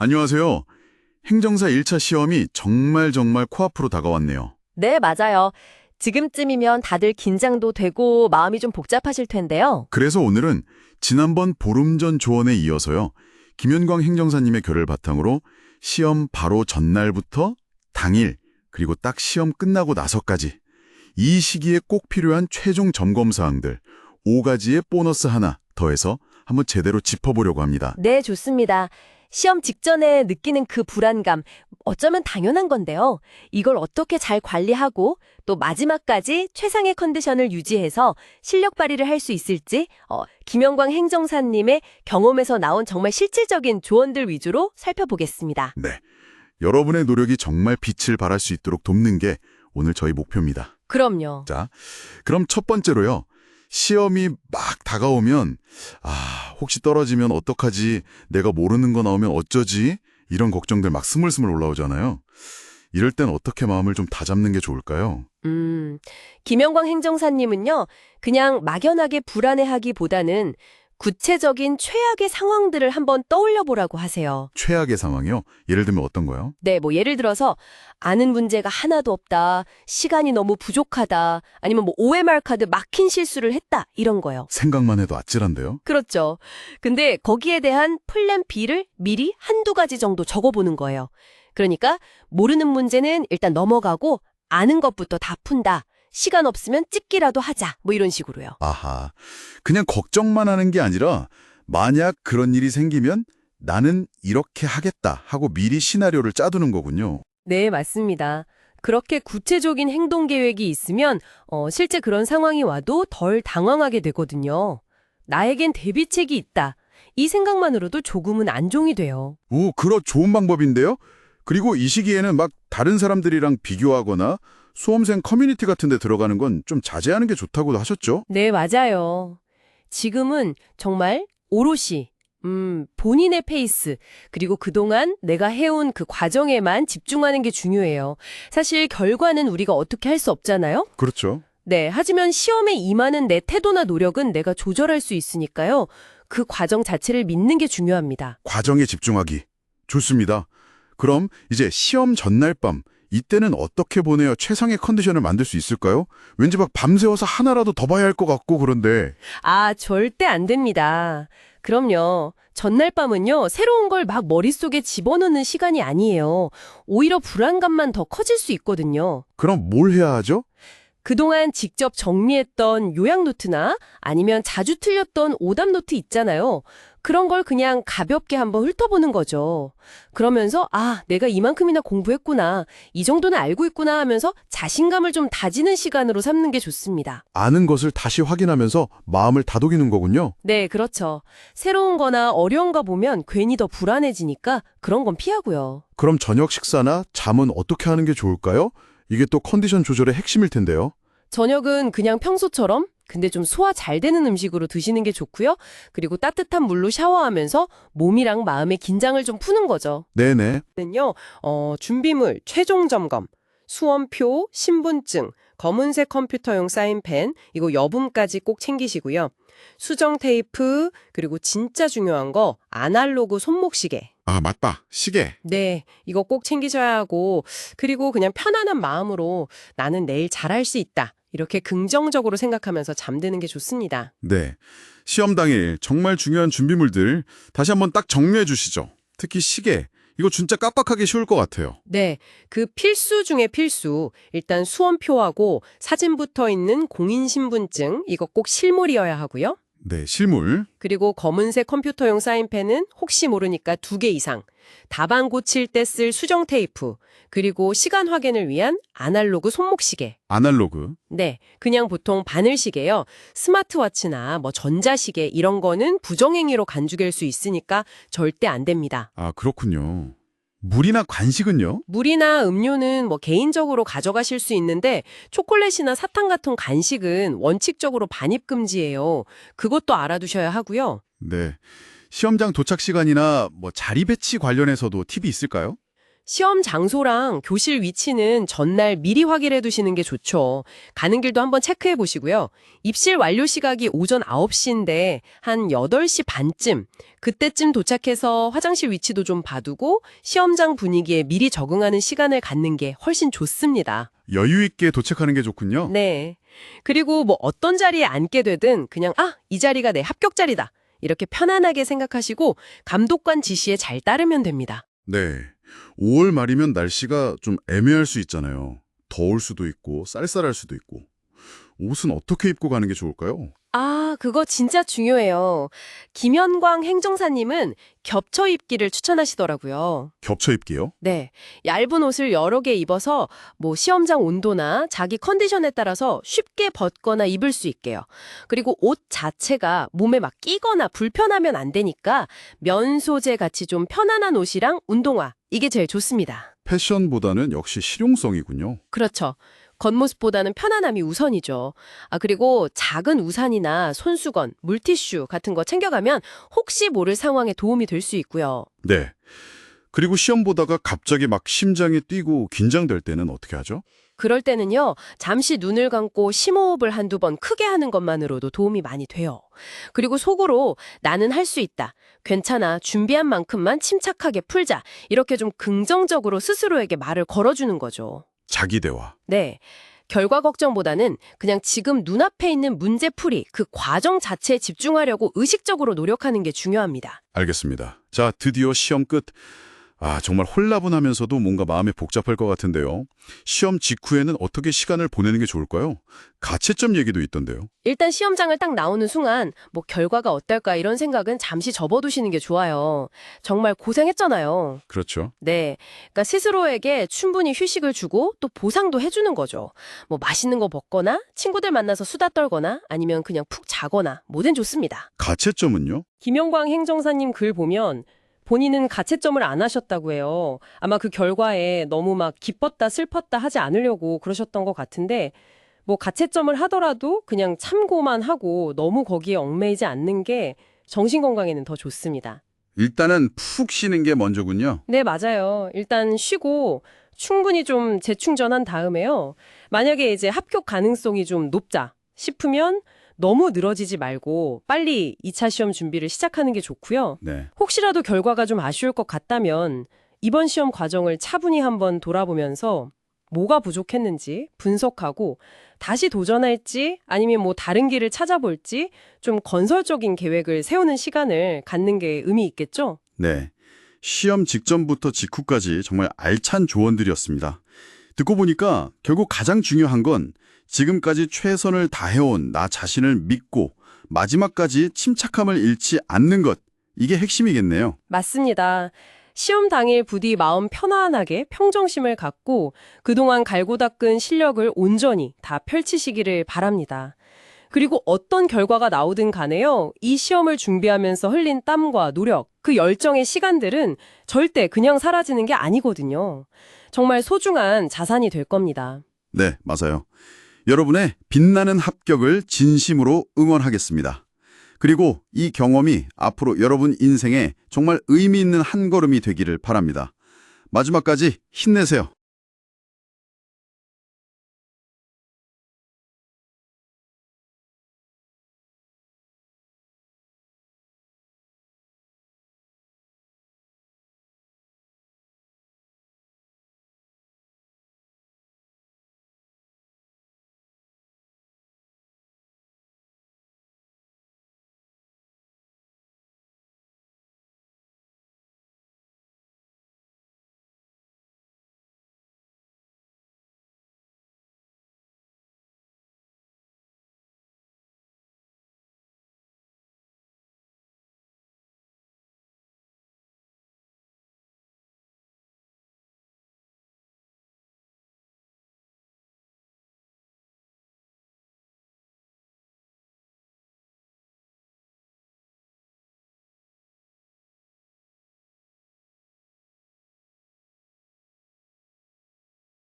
안녕하세요. 행정사 1차 시험이 정말 정말 코앞으로 다가왔네요. 네, 맞아요. 지금쯤이면 다들 긴장도 되고 마음이 좀 복잡하실 텐데요. 그래서 오늘은 지난번 보름 전 조언에 이어서요. 김현광 행정사님의 결을 바탕으로 시험 바로 전날부터 당일 그리고 딱 시험 끝나고 나서까지 이 시기에 꼭 필요한 최종 점검 사항들 5가지의 보너스 하나 더해서 한번 제대로 짚어보려고 합니다. 네, 좋습니다. 시험 직전에 느끼는 그 불안감, 어쩌면 당연한 건데요. 이걸 어떻게 잘 관리하고 또 마지막까지 최상의 컨디션을 유지해서 실력 발휘를 할 수 있을지 어, 김영광 행정사님의 경험에서 나온 정말 실질적인 조언들 위주로 살펴보겠습니다. 네. 여러분의 노력이 정말 빛을 발할 수 있도록 돕는 게 오늘 저희 목표입니다. 그럼요. 자, 그럼 첫 번째로요. 시험이 막 다가오면 아, 혹시 떨어지면 어떡하지? 내가 모르는 거 나오면 어쩌지? 이런 걱정들 막 스물스물 올라오잖아요. 이럴 땐 어떻게 마음을 좀 다잡는 게 좋을까요? 음, 김영광 행정사님은요, 그냥 막연하게 불안해하기보다는 구체적인 최악의 상황들을 한번 떠올려 보라고 하세요. 최악의 상황이요? 예를 들면 어떤 거요? 네, 뭐 예를 들어서 아는 문제가 하나도 없다, 시간이 너무 부족하다, 아니면 뭐 OMR 카드 막힌 실수를 했다, 이런 거요. 생각만 해도 아찔한데요? 그렇죠. 근데 거기에 대한 플랜 B를 미리 한두 가지 정도 적어보는 거예요. 그러니까 모르는 문제는 일단 넘어가고 아는 것부터 다 푼다. 시간 없으면 찍기라도 하자. 뭐 이런 식으로요. 아하. 그냥 걱정만 하는 게 아니라 만약 그런 일이 생기면 나는 이렇게 하겠다 하고 미리 시나리오를 짜두는 거군요. 네, 맞습니다. 그렇게 구체적인 행동 계획이 있으면 어, 실제 그런 상황이 와도 덜 당황하게 되거든요. 나에겐 대비책이 있다. 이 생각만으로도 조금은 안정이 돼요. 오, 그거 좋은 방법인데요? 그리고 이 시기에는 막 다른 사람들이랑 비교하거나 수험생 커뮤니티 같은 데 들어가는 건 좀 자제하는 게 좋다고도 하셨죠? 네, 맞아요. 지금은 정말 오롯이 음, 본인의 페이스, 그리고 그동안 내가 해온 그 과정에만 집중하는 게 중요해요. 사실 결과는 우리가 어떻게 할 수 없잖아요? 그렇죠. 네, 하지만 시험에 임하는 내 태도나 노력은 내가 조절할 수 있으니까요. 그 과정 자체를 믿는 게 중요합니다. 과정에 집중하기. 좋습니다. 그럼 이제 시험 전날 밤 이때는 어떻게 보내야 최상의 컨디션을 만들 수 있을까요? 왠지 막 밤새워서 하나라도 더 봐야 할 것 같고 그런데 아, 절대 안 됩니다. 그럼요. 전날 밤은요, 새로운 걸 막 머릿속에 집어넣는 시간이 아니에요. 오히려 불안감만 더 커질 수 있거든요. 그럼 뭘 해야 하죠? 그동안 직접 정리했던 요약 노트나 아니면 자주 틀렸던 오답 노트 있잖아요. 그런 걸 그냥 가볍게 한번 훑어보는 거죠. 그러면서 아, 내가 이만큼이나 공부했구나. 이 정도는 알고 있구나 하면서 자신감을 좀 다지는 시간으로 삼는 게 좋습니다. 아는 것을 다시 확인하면서 마음을 다독이는 거군요. 네, 그렇죠. 새로운 거나 어려운 거 보면 괜히 더 불안해지니까 그런 건 피하고요. 그럼 저녁 식사나 잠은 어떻게 하는 게 좋을까요? 이게 또 컨디션 조절의 핵심일 텐데요. 저녁은 그냥 평소처럼 근데 좀 소화 잘 되는 음식으로 드시는 게 좋고요. 그리고 따뜻한 물로 샤워하면서 몸이랑 마음의 긴장을 좀 푸는 거죠. 네네. 는요, 어, 준비물, 최종 점검, 수험표, 신분증, 검은색 컴퓨터용 사인펜, 이거 여분까지 꼭 챙기시고요. 수정 테이프, 그리고 진짜 중요한 거, 아날로그 손목시계. 아, 맞다. 시계. 네, 이거 꼭 챙기셔야 하고, 그리고 그냥 편안한 마음으로 나는 내일 잘할 수 있다. 이렇게 긍정적으로 생각하면서 잠드는 게 좋습니다. 네. 시험 당일 정말 중요한 준비물들 다시 한번 딱 정리해 주시죠. 특히 시계. 이거 진짜 깜빡하기 쉬울 것 같아요. 네, 그 필수 중에 필수. 일단 수험표하고 사진 붙어 있는 공인신분증, 이거 꼭 실물이어야 하고요. 네, 실물. 그리고 검은색 컴퓨터용 사인펜은 혹시 모르니까 두 개 이상. 답안 고칠 때 쓸 수정 테이프. 그리고 시간 확인을 위한 아날로그 손목시계. 아날로그. 네, 그냥 보통 바늘시계요. 스마트워치나 뭐 전자시계 이런 거는 부정행위로 간주될 수 있으니까 절대 안 됩니다. 아, 그렇군요. 물이나 간식은요? 물이나 음료는 뭐 개인적으로 가져가실 수 있는데 초콜릿이나 사탕 같은 간식은 원칙적으로 반입 금지예요. 그것도 알아두셔야 하고요. 네. 시험장 도착 시간이나 뭐 자리 배치 관련해서도 팁이 있을까요? 시험 장소랑 교실 위치는 전날 미리 확인해 두시는 게 좋죠. 가는 길도 한번 체크해 보시고요. 입실 완료 시각이 오전 9시인데 한 8시 반쯤 그때쯤 도착해서 화장실 위치도 좀 봐두고 시험장 분위기에 미리 적응하는 시간을 갖는 게 훨씬 좋습니다. 여유 있게 도착하는 게 좋군요. 네. 그리고 뭐 어떤 자리에 앉게 되든 그냥 아, 이 자리가 내 합격 자리다. 이렇게 편안하게 생각하시고 감독관 지시에 잘 따르면 됩니다. 네. 5월 말이면 날씨가 좀 애매할 수 있잖아요. 더울 수도 있고 쌀쌀할 수도 있고. 옷은 어떻게 입고 가는 게 좋을까요? 아, 그거 진짜 중요해요. 김현광 행정사님은 겹쳐 입기를 추천하시더라고요. 겹쳐 입기요? 네. 얇은 옷을 여러 개 입어서 뭐 시험장 온도나 자기 컨디션에 따라서 쉽게 벗거나 입을 수 있게요. 그리고 옷 자체가 몸에 막 끼거나 불편하면 안 되니까 면 소재 같이 좀 편안한 옷이랑 운동화. 이게 제일 좋습니다. 패션보다는 역시 실용성이군요. 그렇죠. 겉모습보다는 편안함이 우선이죠. 아, 그리고 작은 우산이나 손수건, 물티슈 같은 거 챙겨가면 혹시 모를 상황에 도움이 될 수 있고요. 네. 그리고 시험 보다가 갑자기 막 심장이 뛰고 긴장될 때는 어떻게 하죠? 그럴 때는요, 잠시 눈을 감고 심호흡을 한두 번 크게 하는 것만으로도 도움이 많이 돼요. 그리고 속으로 나는 할 수 있다. 괜찮아. 준비한 만큼만 침착하게 풀자. 이렇게 좀 긍정적으로 스스로에게 말을 걸어주는 거죠. 자기 대화. 네. 결과 걱정보다는 그냥 지금 눈앞에 있는 문제 풀이, 그 과정 자체에 집중하려고 의식적으로 노력하는 게 중요합니다. 알겠습니다. 자, 드디어 시험 끝. 아, 정말 홀라분하면서도 뭔가 마음이 복잡할 것 같은데요. 시험 직후에는 어떻게 시간을 보내는 게 좋을까요? 가채점 얘기도 있던데요. 일단 시험장을 딱 나오는 순간 뭐 결과가 어떨까 이런 생각은 잠시 접어두시는 게 좋아요. 정말 고생했잖아요. 그렇죠. 네. 그러니까 스스로에게 충분히 휴식을 주고 또 보상도 해주는 거죠. 뭐 맛있는 거 먹거나 친구들 만나서 수다 떨거나 아니면 그냥 푹 자거나 뭐든 좋습니다. 가채점은요? 김영광 행정사님 글 보면 본인은 가채점을 안 하셨다고 해요. 아마 그 결과에 너무 막 기뻤다 슬펐다 하지 않으려고 그러셨던 것 같은데 뭐 가채점을 하더라도 그냥 참고만 하고 너무 거기에 얽매이지 않는 게 정신 건강에는 더 좋습니다. 일단은 푹 쉬는 게 먼저군요. 네, 맞아요. 일단 쉬고 충분히 좀 재충전한 다음에요. 만약에 이제 합격 가능성이 좀 높다 싶으면 너무 늘어지지 말고 빨리 2차 시험 준비를 시작하는 게 좋고요. 네. 혹시라도 결과가 좀 아쉬울 것 같다면 이번 시험 과정을 차분히 한번 돌아보면서 뭐가 부족했는지 분석하고 다시 도전할지 아니면 뭐 다른 길을 찾아볼지 좀 건설적인 계획을 세우는 시간을 갖는 게 의미 있겠죠? 네. 시험 직전부터 직후까지 정말 알찬 조언들이었습니다. 듣고 보니까 결국 가장 중요한 건 지금까지 최선을 다해온 나 자신을 믿고 마지막까지 침착함을 잃지 않는 것. 이게 핵심이겠네요. 맞습니다. 시험 당일 부디 마음 편안하게 평정심을 갖고 그동안 갈고 닦은 실력을 온전히 다 펼치시기를 바랍니다. 그리고 어떤 결과가 나오든 간에요. 이 시험을 준비하면서 흘린 땀과 노력, 그 열정의 시간들은 절대 그냥 사라지는 게 아니거든요. 정말 소중한 자산이 될 겁니다. 네, 맞아요. 여러분의 빛나는 합격을 진심으로 응원하겠습니다. 그리고 이 경험이 앞으로 여러분 인생에 정말 의미 있는 한 걸음이 되기를 바랍니다. 마지막까지 힘내세요.